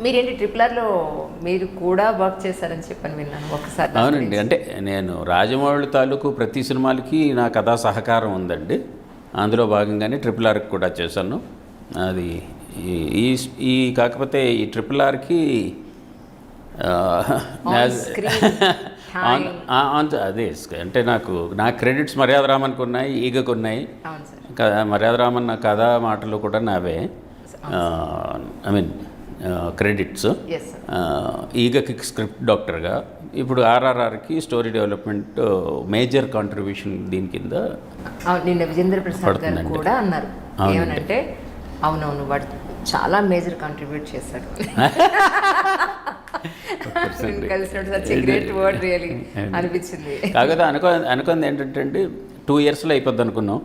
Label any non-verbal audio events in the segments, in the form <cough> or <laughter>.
మీరేంటి ట్రిపులర్లో మీరు కూడా వర్క్ చేశారని చెప్పని విన్నాను ఒకసారి. అవునండి. అంటే నేను రాజమౌళి తాలూకు ప్రతి సినిమాలకి నా కథా సహకారం ఉందండి. అందులో భాగంగానే ట్రిపుల్ ఆర్కి కూడా చేశాను. అది ఈ- ఈ కాకపోతే ఈ ట్రిపుల్ ఆర్కి. <laughs> అదే అంటే నాకు నా క్రెడిట్స్ మర్యాద రామన్కి ఉన్నాయి ఈగకు ఉన్నాయి. మర్యాద రామన్ నా కథ మాటలు కూడా నావే. ఐ మీన్ క్రెడిట్స్ సార్ ఈగకి స్క్రిప్ట్ డాక్టర్గా. ఇప్పుడు ఆర్ఆర్ఆర్కి స్టోరీ డెవలప్మెంట్ మేజర్ కాంట్రిబ్యూషన్ దీని కింద నిన్న విజేంద్ర ప్రసాద్ గారు. కూడా అన్నారు. ఏమనంటే అవునవును వాడు చాలా మేజర్ కాంట్రిబ్యూట్ చేశాడు. అనిపించింది. కాకపోతే అనుకో అనుకుంది ఏంటంటే అండి టూ ఇయర్స్లో అయిపోద్ది అనుకున్నాం.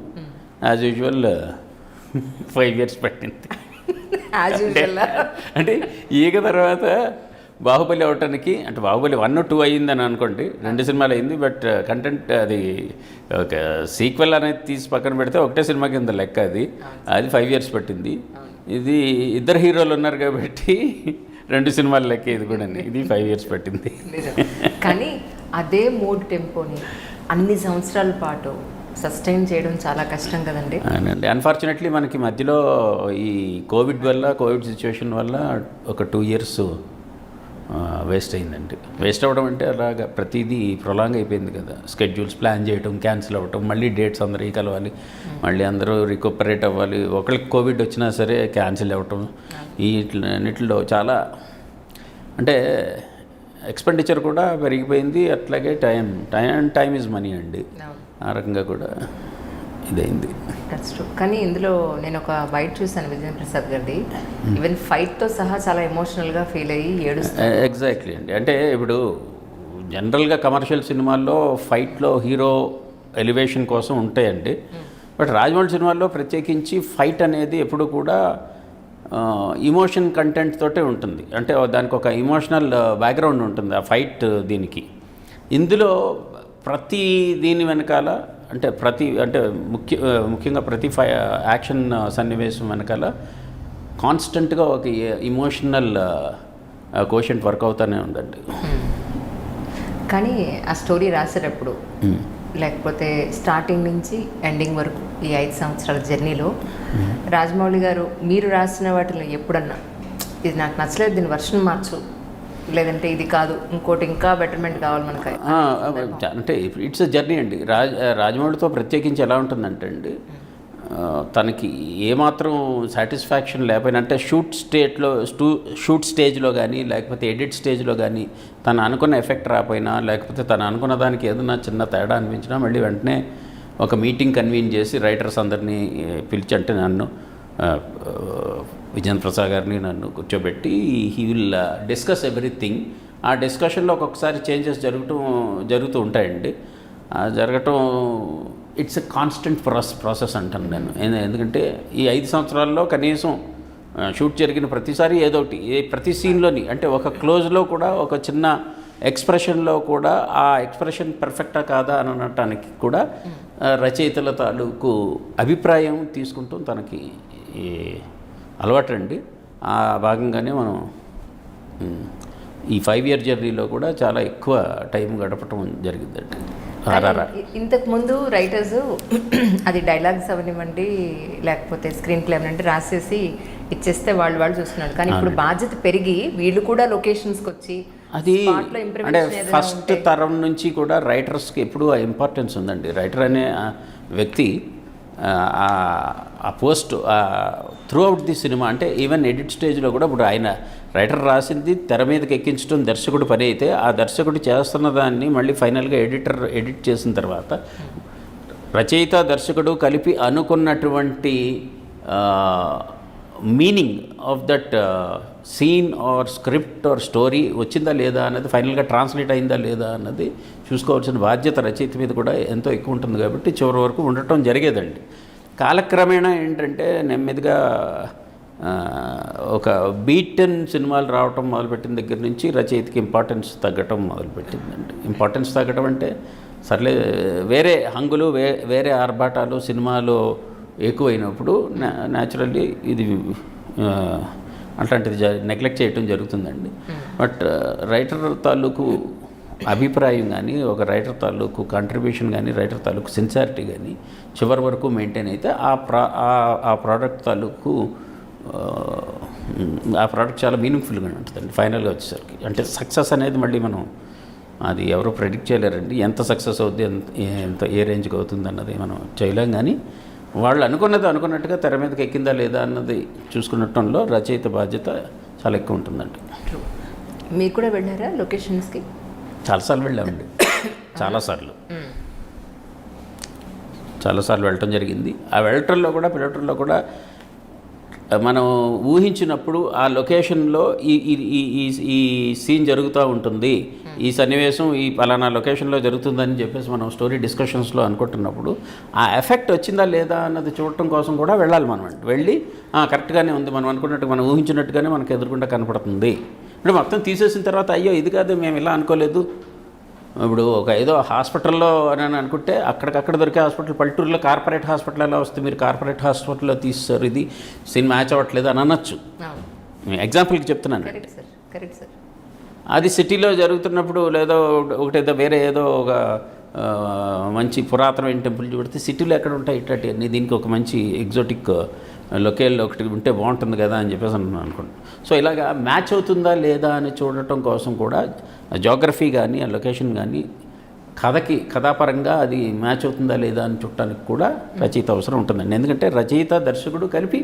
యాజ్ యూజువల్ ఫైవ్ ఇయర్స్ పట్టింది. అంటే ఈగ తర్వాత బాహుబలి అవటానికి అంటే బాహుబలి వన్ టూ అయ్యిందని అనుకోండి రెండు సినిమాలు అయింది బట్ కంటెంట్ అది ఒక సీక్వెల్ అనేది తీసి పక్కన పెడితే ఒకటే సినిమా కింద లెక్క అది. అది ఫైవ్ ఇయర్స్ పట్టింది. ఇది ఇద్దరు హీరోలు ఉన్నారు కాబట్టి రెండు సినిమాల లెక్క ఇది కూడా ఇది ఫైవ్ ఇయర్స్ పట్టింది. కానీ అదే మూడ్ టెంపోని అన్ని సంవత్సరాల పాటు సస్టైన్ చేయడం చాలా కష్టం కదండి. అవునండి. అన్ఫార్చునేట్లీ మనకి మధ్యలో ఈ కోవిడ్ వల్ల కోవిడ్ సిచ్యువేషన్ వల్ల ఒక టూ ఇయర్స్ వేస్ట్ అయిందండి. వేస్ట్ అవ్వడం అంటే అలాగా ప్రతిదీ ప్రొలాంగ్ అయిపోయింది కదా. స్కెడ్యూల్స్ ప్లాన్ చేయడం క్యాన్సిల్ అవ్వటం మళ్ళీ డేట్స్ అందరికీ కలవాలి మళ్ళీ అందరూ రికపరేట్ అవ్వాలి. ఒకరికి కోవిడ్ వచ్చినా సరే క్యాన్సిల్ అవ్వటం ఈ అన్నిటిలో చాలా అంటే ఎక్స్పెండిచర్ కూడా పెరిగిపోయింది. అట్లాగే time time and time is money అండి ఆ రకంగా కూడా ఇదైంది. కానీ ఇందులో నేను ఒక బయట చూశాను విజయన్ ప్రసాద్ గారిది ఈవెన్ ఫైట్తో సహా చాలా ఎమోషనల్గా ఫీల్ అయ్యి ఏడుస్తాను ఎగ్జాక్ట్లీ అండి. అంటే ఇప్పుడు జనరల్గా కమర్షియల్ సినిమాల్లో ఫైట్లో హీరో ఎలివేషన్ కోసం ఉంటాయండి. బట్ రాజమౌళి సినిమాల్లో ప్రత్యేకించి ఫైట్ అనేది ఎప్పుడు కూడా ఇమోషన్ కంటెంట్ తోటే ఉంటుంది. అంటే దానికి ఒక ఇమోషనల్ బ్యాక్గ్రౌండ్ ఉంటుంది ఆ ఫైట్ దీనికి. ఇందులో ప్రతి దీని వెనకాల అంటే ప్రతి అంటే ముఖ్య ముఖ్యంగా ప్రతి ఫై యాక్షన్ సన్నివేశం వెనకాల కాన్స్టెంట్గా ఒక ఇమోషనల్ కోషంట్ వర్క్ అవుతూనే ఉందండి. కానీ ఆ స్టోరీ రాసేటప్పుడు లేకపోతే స్టార్టింగ్ నుంచి ఎండింగ్ వరకు ఈ ఐదు సంవత్సరాల జర్నీలో రాజమౌళి గారు మీరు రాసిన వాటిలో ఎప్పుడన్నా ఇది నాకు నచ్చలేదు దీని వర్షన్ మార్చు లేదంటే ఇది కాదు ఇంకోటి ఇంకా బెటర్మెంట్ కావాలి మనకి. అంటే ఇట్స్ ఎ జర్నీ అండి. రాజ రాజమౌళితో ప్రత్యేకించి ఎలా ఉంటుందంటే అండి తనకి ఏమాత్రం సాటిస్ఫాక్షన్ లేకపోయినా అంటే షూట్ స్టేట్లో స్టూ షూట్ స్టేజ్లో కానీ లేకపోతే ఎడిట్ స్టేజ్లో కానీ తను అనుకున్న ఎఫెక్ట్ రాపోయినా లేకపోతే తను అనుకున్న దానికి ఏదైనా చిన్న తేడా అనిపించినా మళ్ళీ వెంటనే ఒక మీటింగ్ కన్వీన్ చేసి రైటర్స్ అందరినీ పిలిచి అంటే నన్ను విజేంద్ర ప్రసాద్ గారిని నన్ను కూర్చోబెట్టి హీ విల్ డిస్కస్ ఎవ్రీథింగ్ ఆ డిస్కషన్లో ఒక్కొక్కసారి చేంజెస్ జరగటం జరుగుతూ ఉంటాయండి. జరగటం it's a constant process process అంటాను నేను. ఎందు- ఎందుకంటే ఈ ఐదు సంవత్సరాల్లో కనీసం షూట్ జరిగిన ప్రతిసారి ఏదో ఒకటి ఏ ప్రతి సీన్లోని అంటే ఒక క్లోజ్లో కూడా ఒక చిన్న ఎక్స్ప్రెషన్లో కూడా ఆ ఎక్స్ప్రెషన్ పర్ఫెక్టా కాదా అని అనటానికి కూడా రచయితల తాలూకు అభిప్రాయం తీసుకుంటూ తనకి అలవాటండి. ఆ భాగంగానే మనం ఈ ఫైవ్ ఇయర్ జర్నీలో కూడా చాలా ఎక్కువ టైం గడపటం జరిగిందండి. ఇంతకు ముందు రైటర్స్ <clears throat> అది డైలాగ్స్ అవనివ్వండి లేకపోతే స్క్రీన్ ప్లే అవనివ్వండి రాసేసి ఇచ్చేస్తే వాళ్ళు వాళ్ళు చూస్తున్నారు. కానీ ఇప్పుడు బాధ్యత పెరిగి వీళ్ళు కూడా లొకేషన్స్కి వచ్చి అది అంటే ఫస్ట్ తరం నుంచి కూడా రైటర్స్కి ఎప్పుడూ ఆ ఇంపార్టెన్స్ ఉందండి. రైటర్ అనే వ్యక్తి ఆ, post throughout the cinema అంటే ఈవెన్ ఎడిట్ స్టేజ్లో కూడా ఇప్పుడు ఆయన రైటర్ రాసింది తెర మీదకి ఎక్కించడం దర్శకుడు పని అయితే ఆ దర్శకుడు చేస్తున్న దాన్ని మళ్ళీ ఫైనల్గా ఎడిటర్ ఎడిట్ చేసిన తర్వాత రచయిత దర్శకుడు కలిపి అనుకున్నటువంటి meaning of that scene or script or story వచ్చిందా లేదా అన్నది ఫైనల్గా ట్రాన్స్లేట్ అయిందా లేదా అన్నది చూసుకోవాల్సిన బాధ్యత రచయిత మీద కూడా ఎంతో ఎక్కువ ఉంటుంది కాబట్టి చివరి వరకు ఉండటం జరిగేదండి. కాలక్రమేణా ఏంటంటే నెమ్మదిగా ఒక బీటెన్ సినిమాలు రావటం మొదలుపెట్టిన దగ్గర నుంచి రచయితకి ఇంపార్టెన్స్ తగ్గటం మొదలుపెట్టిందండి. ఇంపార్టెన్స్ తగ్గటం అంటే సర్లే వేరే హంగులు వే వేరే ఆర్భాటాలు సినిమాలు ఎక్కువైనప్పుడు న్యాచురల్లీ ఇది అట్లాంటిది నెగ్లెక్ట్ చేయటం జరుగుతుందండి. బట్ రైటర్ తాలూకు అభిప్రాయం కానీ ఒక రైటర్ తాలూకు కాంట్రిబ్యూషన్ కానీ రైటర్ తాలూకు సిన్సియారిటీ కానీ చివరి వరకు మెయింటైన్ అయితే ఆ ప్రా ఆ- ఆ ప్రోడక్ట్ తాలూకు ఆ, ఆ ప్రోడక్ట్ చాలా మీనింగ్ఫుల్గా ఉంటుందండి ఫైనల్గా వచ్చేసరికి. అంటే సక్సెస్ అనేది మళ్ళీ మనం అది ఎవరు ప్రెడిక్ట్ చేయలేరండి. ఎంత సక్సెస్ అవుద్ది ఎంత ఎంత ఏ రేంజ్కి అవుతుంది అన్నది మనం చేయలేం కానీ వాళ్ళు అనుకున్నది అనుకున్నట్టుగా తెర మీదకి ఎక్కిందా లేదా అన్నది చూసుకున్నటంలో రచయిత బాధ్యత చాలా ఎక్కువ ఉంటుందండి. మీరు కూడా వెళ్ళారా లొకేషన్స్కి? చాలాసార్లు వెళ్ళామండి. చాలాసార్లు చాలాసార్లు వెళ్ళటం జరిగింది. ఆ వెళ్ళటంలో కూడా పిలవటంలో కూడా మనం ఊహించినప్పుడు ఆ లొకేషన్లో ఈ ఈ ఈ- ఈ సీన్ జరుగుతూ ఉంటుంది. ఈ సన్నివేశం ఈ పలానా లొకేషన్లో జరుగుతుందని చెప్పేసి మనం స్టోరీ డిస్కషన్స్లో అనుకుంటున్నప్పుడు ఆ ఎఫెక్ట్ వచ్చిందా లేదా అన్నది చూడటం కోసం కూడా వెళ్ళాలి మనం. వెళ్ళి కరెక్ట్గానే ఉంది. మనం అనుకున్నట్టు మనం ఊహించినట్టుగానే మనకు ఎదురుకుండా కనపడుతుంది. ఇప్పుడు మొత్తం తీసేసిన తర్వాత అయ్యో ఇది కాదు మేము ఇలా అనుకోలేదు. ఇప్పుడు ఒక ఏదో హాస్పిటల్లో అని అని అనుకుంటే అక్కడికక్కడ దొరికే హాస్పిటల్ పల్లెటూరులో కార్పొరేట్ హాస్పిటల్ ఎలా వస్తే మీరు కార్పొరేట్ హాస్పిటల్లో తీస్తారు? ఇది సినిమా మ్యాచ్ అవ్వట్లేదు అని అనొచ్చు. ఎగ్జాంపుల్కి చెప్తున్నాను. అది సిటీలో జరుగుతున్నప్పుడు లేదో ఒకటేదో వేరే ఏదో ఒక మంచి పురాతనమైన టెంపుల్ చూడితే సిటీలో ఎక్కడ ఉంటాయి ఇట్లాంటి అన్ని దీనికి ఒక మంచి ఎగ్జోటిక్ లొకేల్ ఒకటి ఉంటే బాగుంటుంది కదా అని చెప్పేసి అనుకున్నాను అనుకోండి సో ఇలాగా మ్యాచ్ అవుతుందా లేదా అని చూడటం కోసం కూడా జోగ్రఫీ కానీ ఆ లొకేషన్ కానీ కథకి కథాపరంగా అది మ్యాచ్ అవుతుందా లేదా అని చూడటానికి కూడా రచయిత అవసరం ఉంటుందండి. ఎందుకంటే రచయిత దర్శకుడు కలిపి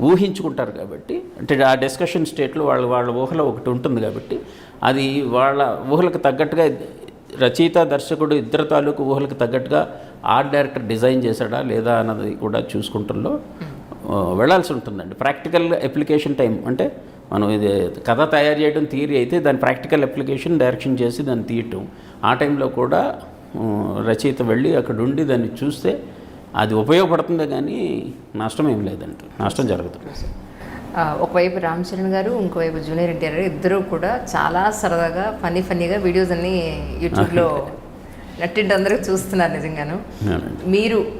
ఊహించుకుంటారు కాబట్టి అంటే ఆ డిస్కషన్ స్టేట్లో వాళ్ళ వాళ్ళ ఊహలో ఒకటి ఉంటుంది కాబట్టి అది వాళ్ళ ఊహలకు తగ్గట్టుగా రచయిత దర్శకుడు ఇద్దరు తాలూకు ఊహలకు తగ్గట్టుగా ఆర్ట్ డైరెక్టర్ డిజైన్ చేశాడా లేదా అన్నది కూడా చూసుకుంటంలో ఆ, వెళ్ళాల్సి ఉంటుందండి. ప్రాక్టికల్ అప్లికేషన్ టైం అంటే మనం ఇది కథ తయారు చేయడం థియరీ అయితే దాని ప్రాక్టికల్ అప్లికేషన్ డైరెక్షన్ చేసి దాన్ని తీయటం. ఆ టైంలో కూడా రచయిత వెళ్ళి అక్కడ ఉండి దాన్ని చూస్తే అది ఉపయోగపడుతుందే కానీ నష్టం ఏం లేదండి. నష్టం జరగదు. ఆ, ఒకవైపు రామ్ చరణ్ గారు ఇంకోవైపు జూనియర్ ఎన్టీఆర్ గారు ఇద్దరు కూడా చాలా సరదాగా ఫన్నీ ఫన్నీగా వీడియోస్ అన్ని యూట్యూబ్లో <laughs> నట్టింటి అందరూ చూస్తున్నారు నిజంగాను. మీరు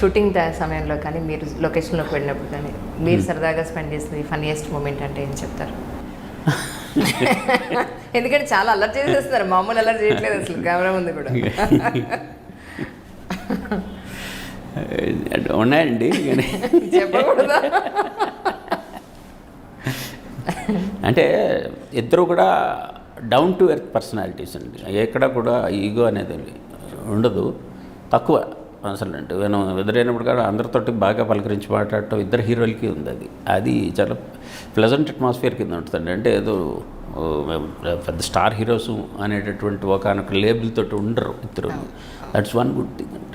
షూటింగ్ సమయంలో కానీ మీరు లొకేషన్లోకి వెళ్ళినప్పుడు కానీ మీరు సరదాగా స్పెండ్ చేసిన ఫన్నీయెస్ట్ మూమెంట్ అంటే ఏం చెప్తారు? <laughs> ఎందుకంటే చాలా అల్లరి చేసేస్తున్నారు మామూలు అల్లరి చేయట్లేదు అసలు. కెమెరా ముందు కూడా. <laughs> ఉన్నాయండి. చెప్పకూడదా? అంటే ఇద్దరు కూడా డౌన్ టు ఎర్త్ పర్సనాలిటీస్ అండి. ఎక్కడ కూడా ఈగో అనేది ఉండదు. తక్కువ అసలు అంటే నేను ఎదురైనప్పుడు కూడా అందరితోటి బాగా పలకరించి మాట్లాడటం ఇద్దరు హీరోలకి ఉంది అది. అది చాలా ప్లెజెంట్ అట్మాస్ఫియర్ కింద ఉంటుందండి. అంటే ఏదో పెద్ద స్టార్ హీరోస్ అనేటటువంటి ఒక లేబుల్ తోటి ఉండరు ఇద్దరు. దట్స్ వన్ గుడ్ థింగ్ అండి